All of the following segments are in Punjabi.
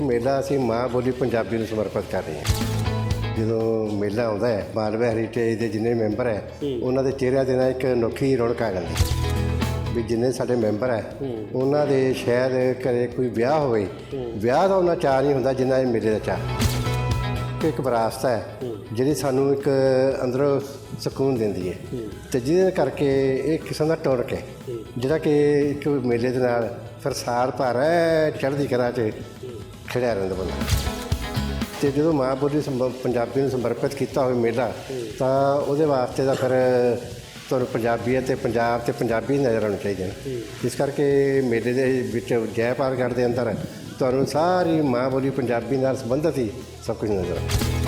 ਮੇਲਾ ਅਸੀਂ ਮਾਂ ਬੋਲੀ ਪੰਜਾਬੀ ਨੂੰ ਸਮਰਪਿਤ ਕਰ ਰਹੇ ਹਾਂ। ਜਦੋਂ ਮੇਲਾ ਆਉਂਦਾ ਹੈ ਮਾਲਵਾ ਹੈਰੀਟੇਜ ਦੇ ਜਿੰਨੇ ਮੈਂਬਰ ਹੈ ਉਹਨਾਂ ਦੇ ਚਿਹਰਿਆਂ ਦੇ ਨਾਲ ਇੱਕ ਅਨੋਖੀ ਰੌਣਕ ਆ ਜਾਂਦੀ ਹੈ। ਵੀ ਜਿੰਨੇ ਸਾਡੇ ਮੈਂਬਰ ਹੈ ਉਹਨਾਂ ਦੇ ਸ਼ਾਇਦ ਘਰੇ ਕੋਈ ਵਿਆਹ ਹੋਵੇ ਵਿਆਹ ਦਾ ਉਹਨਾਂ ਚਾਅ ਨਹੀਂ ਹੁੰਦਾ ਜਿੰਨਾ ਇਹ ਮੇਲੇ ਦਾ ਕਿ ਇੱਕ ਵਿਰਾਸਤ ਹੈ ਜਿਹੜੀ ਸਾਨੂੰ ਇੱਕ ਅੰਦਰੋਂ ਸਕੂਨ ਦਿੰਦੀ ਹੈ। ਤੇ ਜਿਹਦੇ ਕਰਕੇ ਇਹ ਕਿਸਮ ਦਾ ਟੌਰਕ ਹੈ ਜਿਹੜਾ ਕਿ ਇੱਕ ਮੇਲੇ ਦੇ ਨਾਲ ਫਿਰ ਸਾਲ ਭਰ ਹੈ ਚੜ੍ਹਦੀ ਕਲਾ 'ਚ। ਖੜਿਆ ਰਹਿੰਦਾ ਬੰਦਾ ਤੇ ਜਦੋਂ ਮਾਂ ਬੋਲੀ ਸੰਭ- ਪੰਜਾਬੀ ਨੂੰ ਸਮਰਪਿਤ ਕੀਤਾ ਹੋਵੇ ਮੇਲਾ ਤਾਂ ਉਹਦੇ ਵਾਸਤੇ ਤਾਂ ਫਿਰ ਤੁਹਾਨੂੰ ਪੰਜਾਬੀਅਤ ਤੇ ਪੰਜਾਬ ਤੇ ਪੰਜਾਬੀ ਨਜ਼ਰ ਆਉਣੇ ਚਾਹੀਦੇ ਨੇ। ਇਸ ਕਰਕੇ ਮੇਲੇ ਦੇ ਵਿੱਚ ਜੈ ਪਾਲਗੜ੍ਹ ਦੇ ਅੰਦਰ ਤੁਹਾਨੂੰ ਸਾਰੀ ਮਾਂ ਬੋਲੀ ਪੰਜਾਬੀ ਨਾਲ ਸੰਬੰਧਿਤ ਹੀ ਸਭ ਕੁਝ ਨਜ਼ਰ ਆਉਂਦਾ।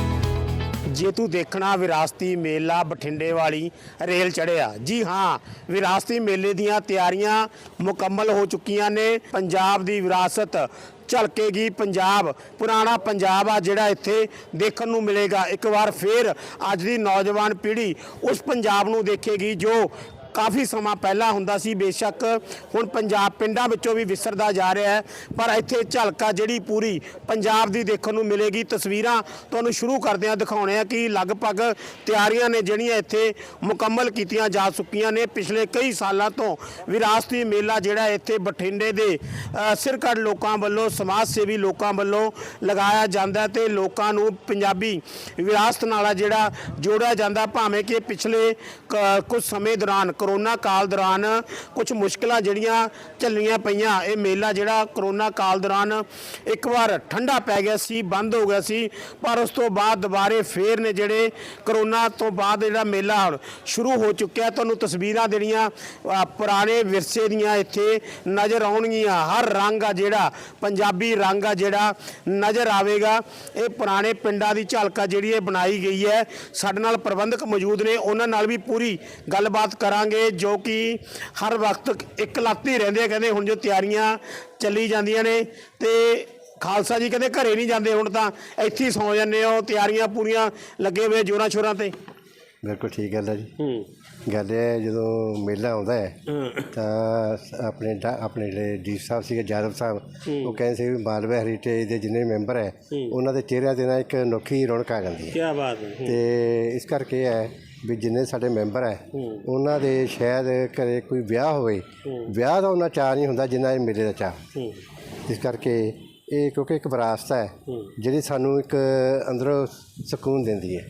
ਜੇ ਤੂੰ ਦੇਖਣਾ ਵਿਰਾਸਤੀ ਮੇਲਾ ਬਠਿੰਡੇ ਵਾਲੀ ਰੇਲ ਚੜਿਆ ਜੀ ਹਾਂ, ਵਿਰਾਸਤੀ ਮੇਲੇ ਦੀਆਂ ਤਿਆਰੀਆਂ ਮੁਕੰਮਲ ਹੋ ਚੁੱਕੀਆਂ ਨੇ। ਪੰਜਾਬ ਦੀ ਵਿਰਾਸਤ ਝਲਕੇਗੀ ਪੰਜਾਬ। ਪੁਰਾਣਾ ਪੰਜਾਬ ਆ ਜਿਹੜਾ ਇੱਥੇ ਦੇਖਣ ਨੂੰ ਮਿਲੇਗਾ। ਇੱਕ ਵਾਰ ਫੇਰ ਅੱਜ ਦੀ ਨੌਜਵਾਨ ਪੀੜ੍ਹੀ ਉਸ ਪੰਜਾਬ ਨੂੰ ਦੇਖੇਗੀ ਜੋ ਕਾਫੀ ਸਮਾਂ ਪਹਿਲਾਂ ਹੁੰਦਾ ਸੀ ਬੇਸ਼ੱਕ ਹੁਣ ਪੰਜਾਬ ਪਿੰਡਾਂ ਵਿੱਚੋਂ ਵੀ ਵਿਸਰਦਾ ਜਾ ਰਿਹਾ ਹੈ ਪਰ ਇੱਥੇ ਝਲਕਾ ਜਿਹੜੀ ਪੂਰੀ ਪੰਜਾਬ ਦੀ ਦੇਖਣ ਨੂੰ ਮਿਲੇਗੀ ਤਸਵੀਰਾਂ ਤੁਹਾਨੂੰ ਸ਼ੁਰੂ ਕਰਦੇ ਹਾਂ ਦਿਖਾਉਣੇ ਆ ਕਿ ਲਗਭਗ ਤਿਆਰੀਆਂ ਨੇ ਜਿਹੜੀਆਂ ਇੱਥੇ ਮੁਕੰਮਲ ਕੀਤੀਆਂ ਜਾ ਚੁੱਕੀਆਂ ਨੇ। ਪਿਛਲੇ ਕਈ ਸਾਲਾਂ ਤੋਂ ਵਿਰਾਸਤੀ ਮੇਲਾ ਜਿਹੜਾ ਇੱਥੇ ਬਠਿੰਡੇ ਦੇ ਅ, ਲੋਕਾਂ ਵੱਲੋਂ ਸਮਾਜ ਸੇਵੀ ਲੋਕਾਂ ਵੱਲੋਂ ਲਗਾਇਆ ਜਾਂਦਾ ਹੈ ਤੇ ਲੋਕਾਂ ਨੂੰ ਪੰਜਾਬੀ ਵਿਰਾਸਤ ਨਾਲ ਜਿਹੜਾ ਜੋੜਿਆ ਜਾਂਦਾ ਭਾਵੇਂ ਕਿ ਪਿਛਲੇ ਕ- ਕੁਝ ਸਮੇਂ ਦੌਰਾਨ ਕਰੋਨਾ ਕਾਲ ਦੌਰਾਨ ਕੁਝ ਮੁਸ਼ਕਲਾਂ ਜਿਹੜੀਆਂ ਝੱਲੀਆਂ ਪਈਆਂ, ਇਹ ਮੇਲਾ ਜਿਹੜਾ ਕਰੋਨਾ ਕਾਲ ਦੌਰਾਨ ਇੱਕ ਵਾਰ ਠੰਡਾ ਪੈ ਗਿਆ ਸੀ, ਬੰਦ ਹੋ ਗਿਆ ਸੀ, ਪਰ ਉਸ ਤੋਂ ਬਾਅਦ ਦੁਬਾਰੇ ਫੇਰ ਨੇ ਜਿਹੜੇ ਕਰੋਨਾ ਤੋਂ ਬਾਅਦ ਜਿਹੜਾ ਮੇਲਾ ਹੁਣ ਸ਼ੁਰੂ ਹੋ ਚੁੱਕਿਆ, ਤੁਹਾਨੂੰ ਤਸਵੀਰਾਂ ਜਿਹੜੀਆਂ ਪੁਰਾਣੇ ਵਿਰਸੇ ਦੀਆਂ ਇੱਥੇ ਨਜ਼ਰ ਆਉਣਗੀਆਂ। ਹਰ ਰੰਗ ਆ ਜਿਹੜਾ, ਪੰਜਾਬੀ ਰੰਗ ਆ ਜਿਹੜਾ ਨਜ਼ਰ ਆਵੇਗਾ। ਇਹ ਪੁਰਾਣੇ ਪਿੰਡਾਂ ਦੀ ਝਲਕਾ ਜਿਹੜੀ ਇਹ ਬਣਾਈ ਗਈ ਹੈ। ਸਾਡੇ ਨਾਲ ਪ੍ਰਬੰਧਕ ਮੌਜੂਦ ਨੇ, ਉਹਨਾਂ ਨਾਲ ਵੀ ਪੂਰੀ ਗੱਲਬਾਤ ਕਰਾਂਗੇ। ਜੋ ਕਿ ਹਰ ਵਕਤ ਇੱਕ ਲੱਤ ਹੀ ਰਹਿੰਦੇ ਆ, ਕਹਿੰਦੇ ਹੁਣ ਜੋ ਤਿਆਰੀਆਂ ਚੱਲੀ ਜਾਂਦੀਆਂ ਨੇ ਤੇ ਖਾਲਸਾ ਜੀ ਕਹਿੰਦੇ ਘਰੇ ਨਹੀਂ ਜਾਂਦੇ ਹੁਣ ਤਾਂ ਇੱਥੇ ਹੀ ਸੌ ਜਾਂਦੇ ਹੋ ਤਿਆਰੀਆਂ ਪੂਰੀਆਂ ਲੱਗੇ ਹੋਏ ਜੋਰਾਂ ਸ਼ੋਰਾਂ ਤੇ। ਬਿਲਕੁਲ ਠੀਕ ਗੱਲ ਹੈ ਜੀ। ਹੂੰ। ਗੱਲ ਇਹ ਹੈ ਜਦੋਂ ਮੇਲਾ ਆਉਂਦਾ ਹੈ ਤਾਂ ਆਪਣੇ ਡਾ- ਆਪਣੇ ਜਿਹੜੇ ਡੀ ਸਾਹਿਬ ਸੀਗੇ ਜਾਦਵ ਸਾਹਿਬ ਉਹ ਕਹਿੰਦੇ ਸੀ ਵੀ ਮਾਲਵਾ ਹੈਰੀਟੇਜ ਦੇ ਜਿੰਨੇ ਮੈਂਬਰ ਹੈ ਉਹਨਾਂ ਦੇ ਚਿਹਰਿਆਂ ਦੇ ਨਾਲ ਇੱਕ ਅਨੋਖੀ ਰੌਣਕ ਆ ਜਾਂਦੀ ਹੈ। ਕੀ ਬਾਤ ਹੈ ਤੇ ਇਸ ਕਰਕੇ ਇਹ ਹੈ ਵੀ ਜਿੰਨੇ ਸਾਡੇ ਮੈਂਬਰ ਹੈ ਉਹਨਾਂ ਦੇ ਸ਼ਾਇਦ ਘਰੇ ਕੋਈ ਵਿਆਹ ਹੋਵੇ ਵਿਆਹ ਦਾ ਉਹਨਾਂ ਚਾਅ ਨਹੀਂ ਹੁੰਦਾ ਜਿੰਨਾ ਇਹ ਮੇਲੇ ਦਾ ਚਾਅ। ਇਸ ਕਰਕੇ ਇਹ ਕਿਉਂਕਿ ਇੱਕ ਵਿਰਾਸਤ ਹੈ ਜਿਹੜੀ ਸਾਨੂੰ ਇੱਕ ਅੰਦਰੋਂ ਸਕੂਨ ਦਿੰਦੀ ਹੈ।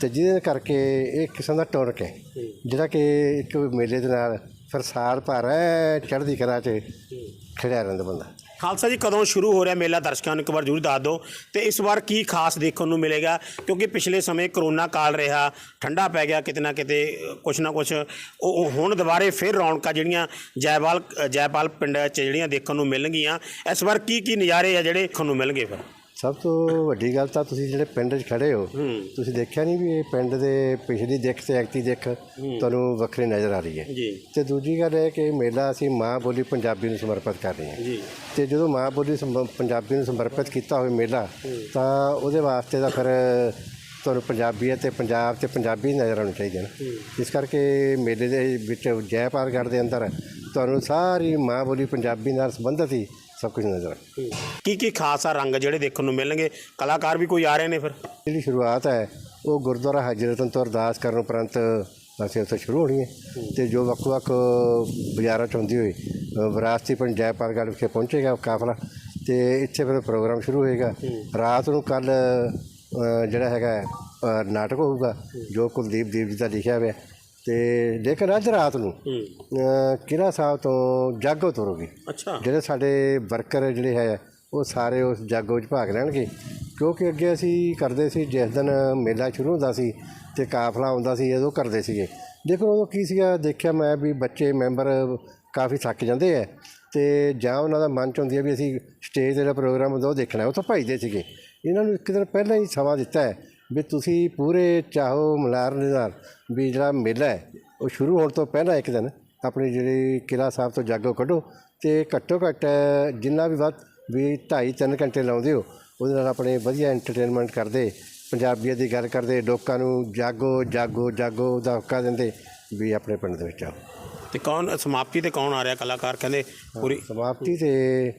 ਤੇ ਜਿਹਦੇ ਕਰਕੇ ਇਹ ਕਿਸਮ ਦਾ ਟੌਰਕ ਹੈ। ਜਿਹੜਾ ਕਿ ਇੱਕ ਮੇਲੇ ਦੇ ਨਾਲ ਫਿਰ ਸਾਲ ਭਰ ਹੈ ਚੜ੍ਹਦੀ ਕਲਾ 'ਚ ਖੜਿਆ ਰਹਿੰਦਾ ਬੰਦਾ। ਖਾਲਸਾ ਜੀ, ਕਦੋਂ ਸ਼ੁਰੂ ਹੋ ਰਿਹਾ ਮੇਲਾ? ਦਰਸ਼ਕਾਂ ਨੂੰ ਇੱਕ ਵਾਰ ਜ਼ਰੂਰ ਦੱਸ ਦਿਓ। ਤੇ ਇਸ ਵਾਰ ਕੀ ਖਾਸ ਦੇਖਣ ਨੂੰ ਮਿਲੇਗਾ? ਕਿਉਂਕਿ ਪਿਛਲੇ ਸਮੇਂ ਕਰੋਨਾ ਕਾਲ ਰਿਹਾ, ਠੰਡਾ ਪੈ ਗਿਆ ਕਿਤੇ ਨਾ ਕਿਤੇ, ਕੁਛ ਨਾ ਕੁਛ। ਉਹ ਹੁਣ ਦੁਬਾਰੇ ਫਿਰ ਰੌਣਕਾਂ ਜਿਹੜੀਆਂ ਜੈਵਾਲ ਜੈਪਾਲ ਪਿੰਡ 'ਚ ਜਿਹੜੀਆਂ ਦੇਖਣ ਨੂੰ ਮਿਲਣਗੀਆਂ, ਇਸ ਵਾਰ ਕੀ ਕੀ ਨਜ਼ਾਰੇ ਆ ਜਿਹੜੇ ਦੇਖਣ ਨੂੰ ਮਿਲਣਗੇ ਫਿਰ? ਸਭ ਤੋਂ ਵੱਡੀ ਗੱਲ ਤਾਂ ਤੁਸੀਂ ਜਿਹੜੇ ਪਿੰਡ 'ਚ ਖੜੇ ਹੋ ਤੁਸੀਂ ਦੇਖਿਆ ਨਹੀਂ ਵੀ ਇਹ ਪਿੰਡ ਦੇ ਪਿਛਲੀ ਦਿੱਖ ਤੇ ਐਕਤੀ ਦਿੱਖ ਤੁਹਾਨੂੰ ਵੱਖਰੀ ਨਜ਼ਰ ਆ ਰਹੀ ਹੈ। ਤੇ ਦੂਜੀ ਗੱਲ ਇਹ ਕਿ ਮੇਲਾ ਅਸੀਂ ਮਾਂ ਬੋਲੀ ਪੰਜਾਬੀ ਨੂੰ ਸਮਰਪਿਤ ਕਰ ਰਹੇ ਹਾਂ। ਤੇ ਜਦੋਂ ਮਾਂ ਬੋਲੀ ਪੰਜਾਬੀ ਨੂੰ ਸਮਰਪਿਤ ਕੀਤਾ ਹੋਵੇ ਮੇਲਾ ਤਾਂ ਉਹਦੇ ਵਾਸਤੇ ਤਾਂ ਫਿਰ ਤੁਹਾਨੂੰ ਪੰਜਾਬੀਅਤ ਤੇ ਪੰਜਾਬ ਤੇ ਪੰਜਾਬੀ ਨਜ਼ਰ ਆਉਣੇ ਚਾਹੀਦੇ ਨੇ। ਇਸ ਕਰਕੇ ਮੇਲੇ ਦੇ ਵਿੱਚ ਜੈ ਪਾਲਗੜ੍ਹ ਦੇ ਅੰਦਰ ਤੁਹਾਨੂੰ ਸਾਰੀ ਮਾਂ ਬੋਲੀ ਪੰਜਾਬੀ ਨਾਲ ਸੰਬੰਧਿਤ ਹੀ ਸਭ ਕੁਝ ਨਜ਼ਰ ਆਏ ਕੀ ਕੀ ਖਾਸ ਆ ਰੰਗ ਜਿਹੜੇ ਦੇਖਣ ਨੂੰ ਮਿਲਣਗੇ? ਕਲਾਕਾਰ ਵੀ ਕੋਈ ਆ ਰਹੇ ਨੇ ਫਿਰ? ਜਿਹੜੀ ਸ਼ੁਰੂਆਤ ਹੈ ਉਹ ਗੁਰਦੁਆਰਾ ਹਾਜਰਤਨ ਤੋਂ ਅਰਦਾਸ ਕਰਨ ਉਪਰੰਤ ਅਸੀਂ ਉੱਥੇ ਸ਼ੁਰੂ ਹੋਣੀ ਹੈ। ਤੇ ਜੋ ਵੱਖ-ਵੱਖ ਬਾਜ਼ਾਰਾਂ 'ਚ ਹੁੰਦੀ ਹੋਈ ਵਿਰਾਸਤੀ ਪਿੰਡ ਜੈਪਾਲਗੜ੍ਹ ਵਿਖੇ ਪਹੁੰਚੇਗਾ ਕਾਫਲਾ। ਤੇ ਇੱਥੇ ਫਿਰ ਪ੍ਰੋਗਰਾਮ ਸ਼ੁਰੂ ਹੋਏਗਾ। ਰਾਤ ਨੂੰ ਕੱਲ ਜਿਹੜਾ ਹੈਗਾ ਨਾਟਕ ਹੋਊਗਾ ਜੋ ਕੁਲਦੀਪ ਦੀਪ ਜੀ ਦਾ ਲਿਖਿਆ ਹੋਇਆ ਤੇ ਲੇਕਿਨ ਅੱਜ ਰਾਤ ਨੂੰ ਕਿਲਾ ਸਾਹਿਬ ਤੋਂ ਜਾਗੋ ਤੁਰੂਗੀ। ਅੱਛਾ। ਜਿਹੜੇ ਸਾਡੇ ਵਰਕਰ ਜਿਹੜੇ ਹੈ ਉਹ ਸਾਰੇ ਉਸ ਜਾਗੋ 'ਚ ਭਾਗ ਲੈਣਗੇ। ਕਿਉਂਕਿ ਅੱਗੇ ਅਸੀਂ ਕਰਦੇ ਸੀ ਜਿਸ ਦਿਨ ਮੇਲਾ ਸ਼ੁਰੂ ਹੁੰਦਾ ਸੀ ਤੇ ਕਾਫਲਾ ਆਉਂਦਾ ਸੀ ਉਦੋਂ ਕਰਦੇ ਸੀਗੇ। ਦੇਖੋ ਉਦੋਂ ਕੀ ਸੀਗਾ ਦੇਖਿਆ ਮੈਂ ਵੀ ਬੱਚੇ ਮੈਂਬਰ ਕਾਫੀ ਥੱਕ ਜਾਂਦੇ ਆ। ਤੇ ਜਾਂ ਉਹਨਾਂ ਦਾ ਮਨ ਚ ਹੁੰਦੀ ਹੈ ਵੀ ਅਸੀਂ ਸਟੇਜ ਤੇ ਜਿਹੜਾ ਪ੍ਰੋਗਰਾਮ ਹੁੰਦਾ ਉਹ ਦੇਖਣਾ। ਉਹ ਤਾਂ ਭਜਦੇ ਸੀਗੇ। ਇਹਨਾਂ ਨੂੰ ਇੱਕ ਦਿਨ ਪਹਿਲਾਂ ਹੀ ਸਮਾਂ ਦਿੱਤਾ ਹੈ ਵੀ ਤੁਸੀਂ ਪੂਰੇ ਚਾਹੋ ਮਲਾਰ ਨਾਲ ਵੀ ਜਿਹੜਾ ਮੇਲਾ ਹੈ ਉਹ ਸ਼ੁਰੂ ਹੋਣ ਤੋਂ ਪਹਿਲਾਂ ਇੱਕ ਦਿਨ ਆਪਣੀ ਜਿਹੜੀ ਕਿਲਾ ਸਾਹਿਬ ਤੋਂ ਜਾਗੋ ਕੱਢੋ ਤੇ ਘੱਟੋ ਘੱਟ ਜਿੰਨਾ ਵੀ ਵੱਧ ਵੀ 2.5 3 ਘੰਟੇ ਲਾਉਂਦੇ ਹੋ ਉਹਦੇ ਨਾਲ ਆਪਣੇ ਵਧੀਆ ਐਂਟਰਟੇਨਮੈਂਟ ਕਰਦੇ ਪੰਜਾਬੀਅਤ ਦੀ ਗੱਲ ਕਰਦੇ ਲੋਕਾਂ ਨੂੰ ਜਾਗੋ ਜਾਗੋ ਜਾਗੋ ਦਾ ਹੁੱਕਾ ਦਿੰਦੇ ਵੀ ਆਪਣੇ ਪਿੰਡ ਦੇ ਵਿੱਚ ਆਓ। ਤੇ ਕੌਣ ਸਮਾਪਤੀ ਤੇ ਕੌਣ ਆ ਰਿਹਾ ਕਲਾਕਾਰ? ਕਹਿੰਦੇ ਪੂਰੀ ਸਮਾਪਤੀ ਤੇ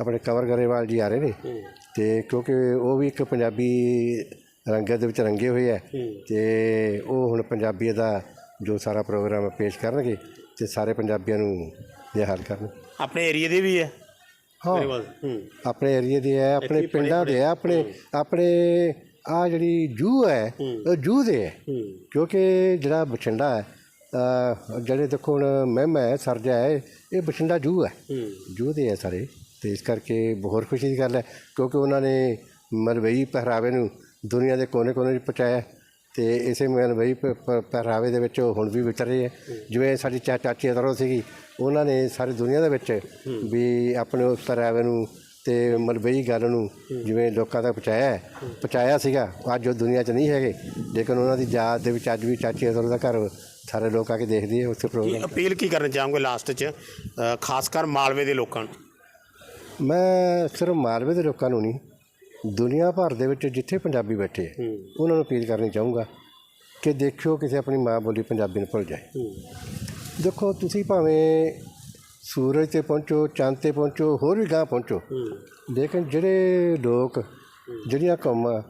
ਆਪਣੇ ਕਵਰ ਗਰੇਵਾਲ ਜੀ ਆ ਰਹੇ ਨੇ ਤੇ ਕਿਉਂਕਿ ਉਹ ਵੀ ਇੱਕ ਪੰਜਾਬੀ ਰੰਗਤ ਦੇ ਵਿੱਚ ਰੰਗੇ ਹੋਏ ਹੈ। ਤੇ ਉਹ ਹੁਣ ਪੰਜਾਬੀ ਦਾ ਜੋ ਸਾਰਾ ਪ੍ਰੋਗਰਾਮ ਪੇਸ਼ ਕਰਨਗੇ ਤੇ ਸਾਰੇ ਪੰਜਾਬੀਆਂ ਨੂੰ ਇਹ ਹਾਲ ਕਰਨ ਆਪਣੇ ਏਰੀਆ ਦੇ ਵੀ ਹੈ। ਹਾਂ। ਆਪਣੇ ਏਰੀਏ ਦੇ ਹੈ ਆਪਣੇ ਪਿੰਡਾਂ ਦੇ ਹੈ ਆਪਣੇ ਆਪਣੇ ਆ ਜਿਹੜੀ ਜੂ ਹੈ ਉਹ ਜੂ ਦੇ ਹੈ। ਕਿਉਂਕਿ ਜਿਹੜਾ ਬਠਿੰਡਾ ਹੈ ਜਿਹੜੇ ਦੇਖੋ ਹੁਣ ਮਹਿਮਾ ਹੈ ਸਰਜਾ ਹੈ ਇਹ ਬਠਿੰਡਾ ਜੂ ਹੈ। ਹੂੰ। ਜੂ ਦੇ ਹੈ ਸਾਰੇ। ਤੇ ਇਸ ਕਰਕੇ ਬਹੁਤ ਖੁਸ਼ੀ ਦੀ ਗੱਲ ਹੈ ਕਿਉਂਕਿ ਉਹਨਾਂ ਨੇ ਮਲਵਈ ਪਹਿਰਾਵੇ ਨੂੰ ਦੁਨੀਆ ਦੇ ਕੋਨੇ-ਕੋਨੇ 'ਚ ਪਹੁੰਚਾਇਆ ਤੇ ਇਸੇ ਪ- ਪ- ਪਹਿਰਾਵੇ ਦੇ ਵਿੱਚ ਹੁਣ ਵੀ ਵਿਚਰ ਰਹੇ ਹੈ। ਜਿਵੇਂ ਸਾਡੀ ਚਾ ਚਾਚੀ ਅਦਰੋ ਸੀਗੀ ਉਹਨਾਂ ਨੇ ਸਾਰੀ ਦੁਨੀਆ ਦੇ ਵਿੱਚ ਵੀ ਆਪਣੇ ਉਸ ਪਹਿਰਾਵੇ ਨੂੰ ਤੇ ਮਲਵਈ ਗੱਲ ਨੂੰ ਜਿਵੇਂ ਲੋਕਾਂ ਤੱਕ ਪਹੁੰਚਾਇਆ ਪਹੁੰਚਾਇਆ ਸੀਗਾ ਅੱਜ ਉਹ ਦੁਨੀਆ 'ਚ ਨਹੀਂ ਹੈਗੇ ਲੇਕਿਨ ਉਹਨਾਂ ਦੀ ਯਾਦ ਦੇ ਵਿੱਚ ਅੱਜ ਵੀ ਚਾਚੀ ਅਦਰੋ ਦਾ ਘਰ ਸਾਰੇ ਲੋਕ ਆ ਕੇ ਦੇਖਦੇ ਆ ਉੱਥੇ ਪ੍ਰੋਗਰਾਮ ਅਪੀਲ ਕੀ ਕਰਨਾ ਚਾਹੋਗੇ ਲਾਸਟ 'ਚ? ਖਾਸ ਕਰ ਮਾਲਵੇ ਦੇ ਲੋਕਾਂ ਨੂੰ। ਮੈਂ ਸਿਰਫ ਮਾਲਵੇ ਦੇ ਲੋਕਾਂ ਨੂੰ ਨਹੀਂ ਦੁਨੀਆ ਭਰ ਦੇ ਵਿੱਚ ਜਿੱਥੇ ਪੰਜਾਬੀ ਬੈਠੇ ਹੈ, ਉਹਨਾਂ ਨੂੰ ਅਪੀਲ ਕਰਨੀ ਚਾਹੂੰਗਾ ਕਿ ਦੇਖਿਓ ਕਿਸੇ ਆਪਣੀ ਮਾਂ ਬੋਲੀ ਪੰਜਾਬੀ ਨੂੰ ਭੁੱਲ ਜਾਏ। ਦੇਖੋ ਤੁਸੀਂ ਭਾਵੇਂ ਸੂਰਜ ਤੇ ਪਹੁੰਚੋ ਚੰਦ ਤੇ ਪਹੁੰਚੋ ਹੋਰ ਵੀ ਗਾਂ ਪਹੁੰਚੋ ਲੇਕਿਨ ਜਿਹੜੇ ਲੋਕ ਜਿਹੜੀਆਂ ਕੌਮਾਂ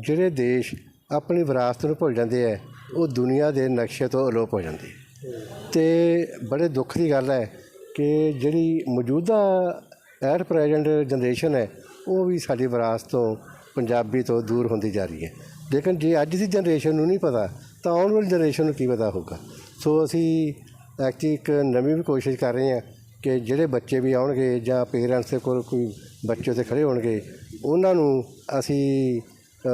ਜਿਹੜੇ ਦੇਸ਼ ਆਪਣੀ ਵਿਰਾਸਤ ਨੂੰ ਭੁੱਲ ਜਾਂਦੇ ਹੈ ਉਹ ਦੁਨੀਆ ਦੇ ਨਕਸ਼ੇ ਤੋਂ ਅਲੋਪ ਹੋ ਜਾਂਦੇ। ਤੇ ਬੜੇ ਦੁੱਖ ਦੀ ਗੱਲ ਹੈ ਕਿ ਜਿਹੜੀ ਮੌਜੂਦਾ ਐਟ ਪ੍ਰੈਜ਼ੈਂਟ ਜਨਰੇਸ਼ਨ ਹੈ ਉਹ ਵੀ ਸਾਡੀ ਵਿਰਾਸਤ ਤੋਂ ਪੰਜਾਬੀ ਤੋਂ ਦੂਰ ਹੁੰਦੀ ਜਾ ਰਹੀ ਹੈ। ਲੇਕਿਨ ਜੇ ਅੱਜ ਦੀ ਜਨਰੇਸ਼ਨ ਨੂੰ ਨਹੀਂ ਪਤਾ ਤਾਂ ਆਉਣ ਵਾਲੀ ਜਨਰੇਸ਼ਨ ਨੂੰ ਕੀ ਪਤਾ ਹੋਊਗਾ? ਸੋ ਅਸੀਂ ਐਕਚੁਅਲੀ ਇੱਕ ਨਵੀਂ ਵੀ ਕੋਸ਼ਿਸ਼ ਕਰ ਰਹੇ ਹਾਂ ਕਿ ਜਿਹੜੇ ਬੱਚੇ ਵੀ ਆਉਣਗੇ ਜਾਂ ਪੇਰੈਂਟਸ ਦੇ ਕੋਲ ਕੋਈ ਬੱਚੇ 'ਤੇ ਖੜੇ ਹੋਣਗੇ ਉਹਨਾਂ ਨੂੰ ਅਸੀਂ ਅ,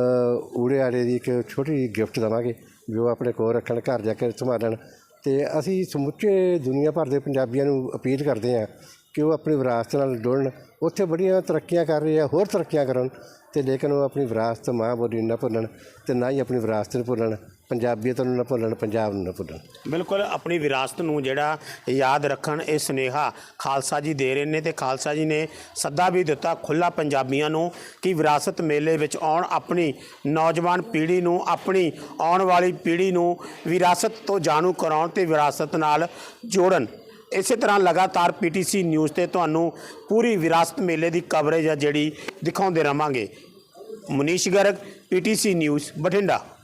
ਊੜੇ ਆੜੇ ਦੀ ਇੱਕ ਛੋਟੀ ਜਿਹੀ ਗਿਫਟ ਦੇਵਾਂਗੇ ਜੋ ਆਪਣੇ ਕੋਲ ਰੱਖਣ ਘਰ ਜਾ ਕੇ ਸੰਭਾਲਣ। ਤੇ ਅਸੀਂ ਸਮੁੱਚੇ ਦੁਨੀਆ ਭਰ ਦੇ ਪੰਜਾਬੀਆਂ ਨੂੰ ਅਪੀਲ ਕਰਦੇ ਹਾਂ ਕਿ ਉਹ ਆਪਣੀ ਵਿਰਾਸਤ ਨਾਲ ਜੁੜਨ ਉੱਥੇ ਬੜੀਆਂ ਤਰੱਕੀਆਂ ਕਰ ਰਹੇ ਆ ਹੋਰ ਤਰੱਕੀਆਂ ਕਰਨ ਤੇ ਲੇਕਿਨ ਉਹ ਆਪਣੀ ਵਿਰਾਸਤ ਮਾਂ ਬੋਲੀ ਨੂੰ ਨਾ ਭੁੱਲਣ ਤੇ ਨਾ ਹੀ ਆਪਣੀ ਵਿਰਾਸਤ ਨੂੰ ਭੁੱਲਣ, ਪੰਜਾਬੀਅਤ ਨੂੰ ਨਾ ਭੁੱਲਣ, ਪੰਜਾਬ ਨੂੰ ਨਾ ਭੁੱਲਣ। ਬਿਲਕੁਲ, ਆਪਣੀ ਵਿਰਾਸਤ ਨੂੰ ਜਿਹੜਾ ਯਾਦ ਰੱਖਣ ਇਹ ਸੁਨੇਹਾ ਖਾਲਸਾ ਜੀ ਦੇ ਰਹੇ ਨੇ ਤੇ ਖਾਲਸਾ ਜੀ ਨੇ ਸੱਦਾ ਵੀ ਦਿੱਤਾ ਖੁੱਲਾ ਪੰਜਾਬੀਆਂ ਨੂੰ ਕਿ ਵਿਰਾਸਤ ਮੇਲੇ ਵਿੱਚ ਆਉਣ ਆਪਣੀ ਨੌਜਵਾਨ ਪੀੜ੍ਹੀ ਨੂੰ, ਆਪਣੀ ਆਉਣ ਵਾਲੀ ਪੀੜ੍ਹੀ ਨੂੰ ਵਿਰਾਸਤ ਤੋਂ ਜਾਣੂ ਕਰਾਉਣ ਤੇ ਵਿਰਾਸਤ ਨਾਲ ਜੋੜਨ। ਇਸੇ ਤਰ੍ਹਾਂ ਲਗਾਤਾਰ ਪੀਟੀਸੀ ਨਿਊਜ਼ ਤੇ ਤੁਹਾਨੂੰ ਪੂਰੀ ਵਿਰਾਸਤ ਮੇਲੇ ਦੀ ਕਵਰੇਜ ਆ ਜਿਹੜੀ ਦਿਖਾਉਂਦੇ ਰਵਾਂਗੇ। Manish Garg, PTC News, Bathinda.